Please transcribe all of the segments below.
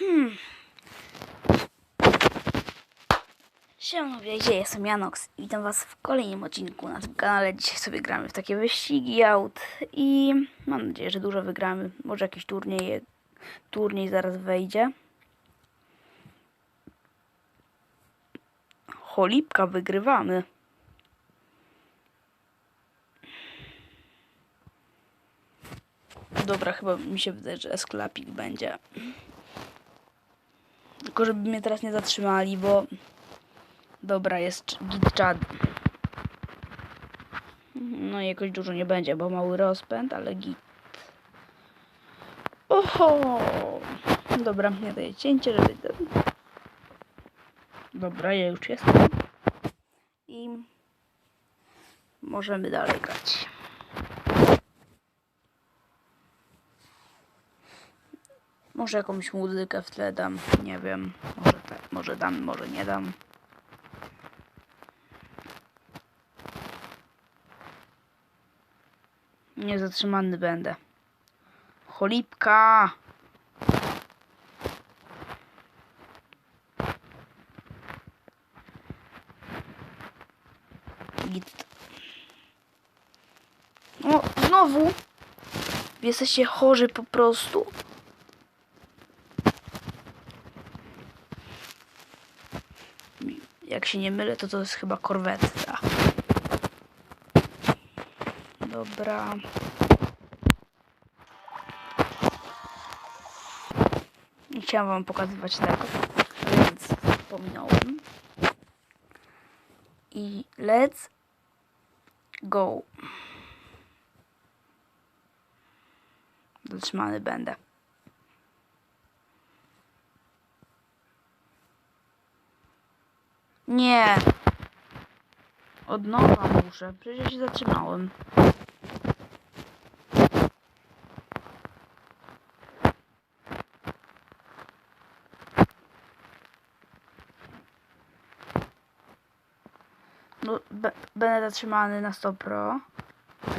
Hmm. Siemano, wiecie, jestem Janox i witam was w kolejnym odcinku na tym kanale. Dzisiaj sobie gramy w takie wyścigi aut i mam nadzieję, że dużo wygramy. Może jakiś turniej, turniej zaraz wejdzie. Cholipka, wygrywamy. Dobra, chyba mi się wydaje, że sklepik będzie. Tylko żeby mnie teraz nie zatrzymali, bo... Dobra, jest git czad. No jakoś dużo nie będzie, bo mały rozpęd, ale git. Oho! Dobra, nie daję cięcie, żeby... Dobra, ja już jestem. I... Możemy dalej grać. Może jakąś muzykę w tle dam, nie wiem. Może, tak, może dam, może nie dam. Niezatrzymany będę. Cholipka! Git. O, znowu! Jesteście chorzy po prostu. Jak się nie mylę, to to jest chyba korwetta. Dobra. Nie chciałam wam pokazywać tego, więc wspomniałem. I let's go. Zatrzymany będę. Nie. Od nowa muszę. Przecież się zatrzymałem. No, będę zatrzymany na 100 pro.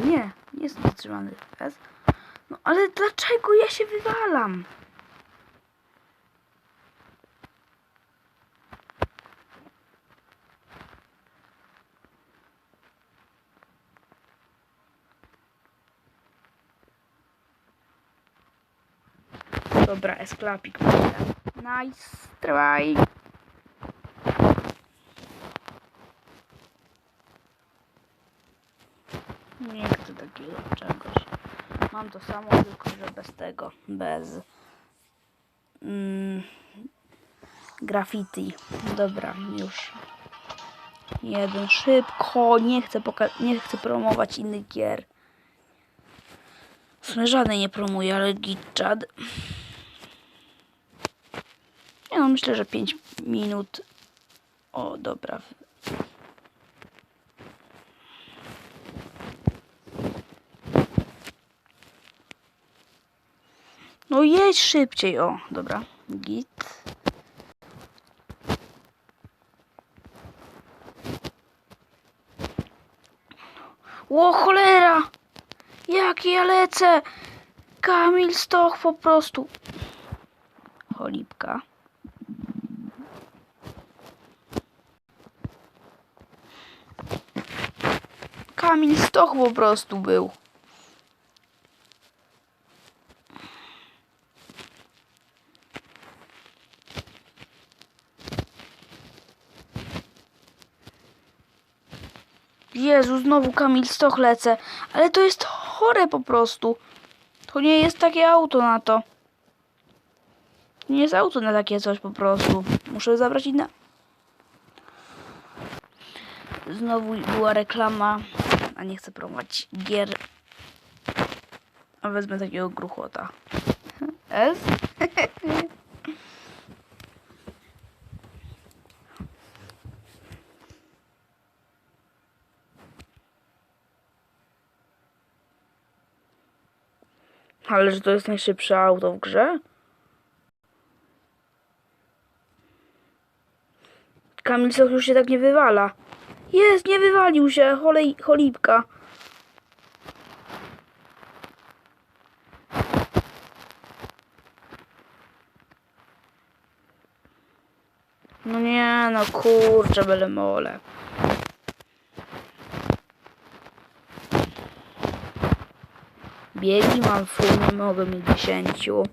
Nie, nie jestem zatrzymany. S. No ale dlaczego ja się wywalam? Dobra, esklapik. Nice try. Nie chcę takiego czegoś. Mam to samo, tylko że bez tego. Bez mm, graffiti. Dobra, już. Jeden szybko. Nie chcę, nie chcę promować innych gier. W sumie żadnej nie promuję, ale Gitchad. Nie no, myślę, że 5 minut. O, dobra. No jedź szybciej, o, dobra. Git. O cholera! Jak ja lecę! Kamil Stoch po prostu. Cholipka. Kamil Stoch po prostu był. Jezu, znowu Kamil Stoch lecę. Ale to jest chore po prostu. To nie jest takie auto na to. To nie jest auto na takie coś po prostu. Muszę zabrać inne. Znowu była reklama. A nie chcę promować gier. A wezmę takiego gruchota. S? Ale że to jest najszybsze auto w grze? Kamil już się tak nie wywala. Jest, nie wywalił się, cholej, cholipka. No nie, no kurczę, byle mole. Biegi mam full, nie mogę mieć dziesięciu.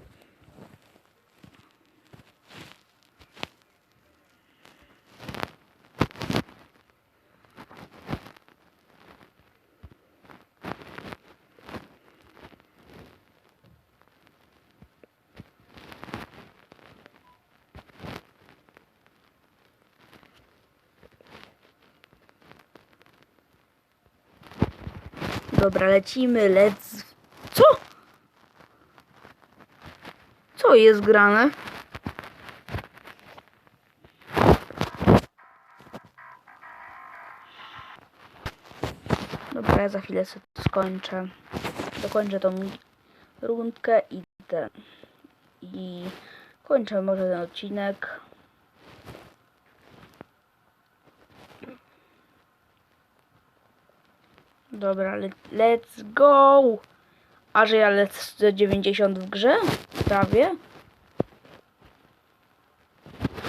Dobra, lecimy, lec... Co? Co jest grane? Dobra, ja za chwilę sobie skończę. Dokończę tą rundkę i ten... I kończę może ten odcinek. Dobra, le let's go! A że ja lecę 90 w grze? Prawie.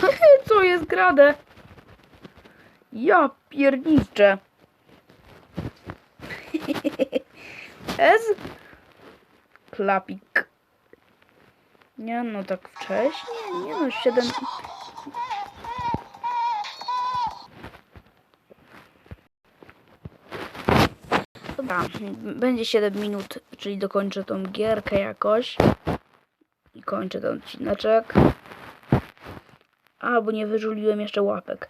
Co jest grane? Ja pierniczę. Ez? Klapik. Nie no, tak wcześnie? Nie no, 7... Będzie 7 minut, czyli dokończę tą gierkę jakoś. I kończę ten odcineczek. A, bo nie wyżuliłem jeszcze łapek.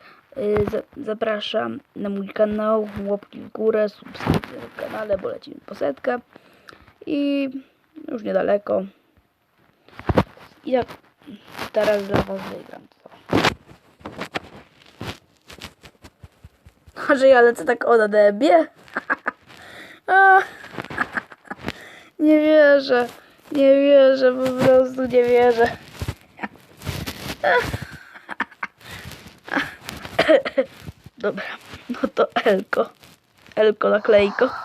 Za- Zapraszam na mój kanał, łapki w górę, subskrypcję w kanale, bo lecimy po setkę. I już niedaleko. I jak teraz dla was wygram to. Może ja lecę tak o debie? A, nie wierzę. Nie wierzę, po prostu nie wierzę. Dobra, no to Elko. Elko naklejko.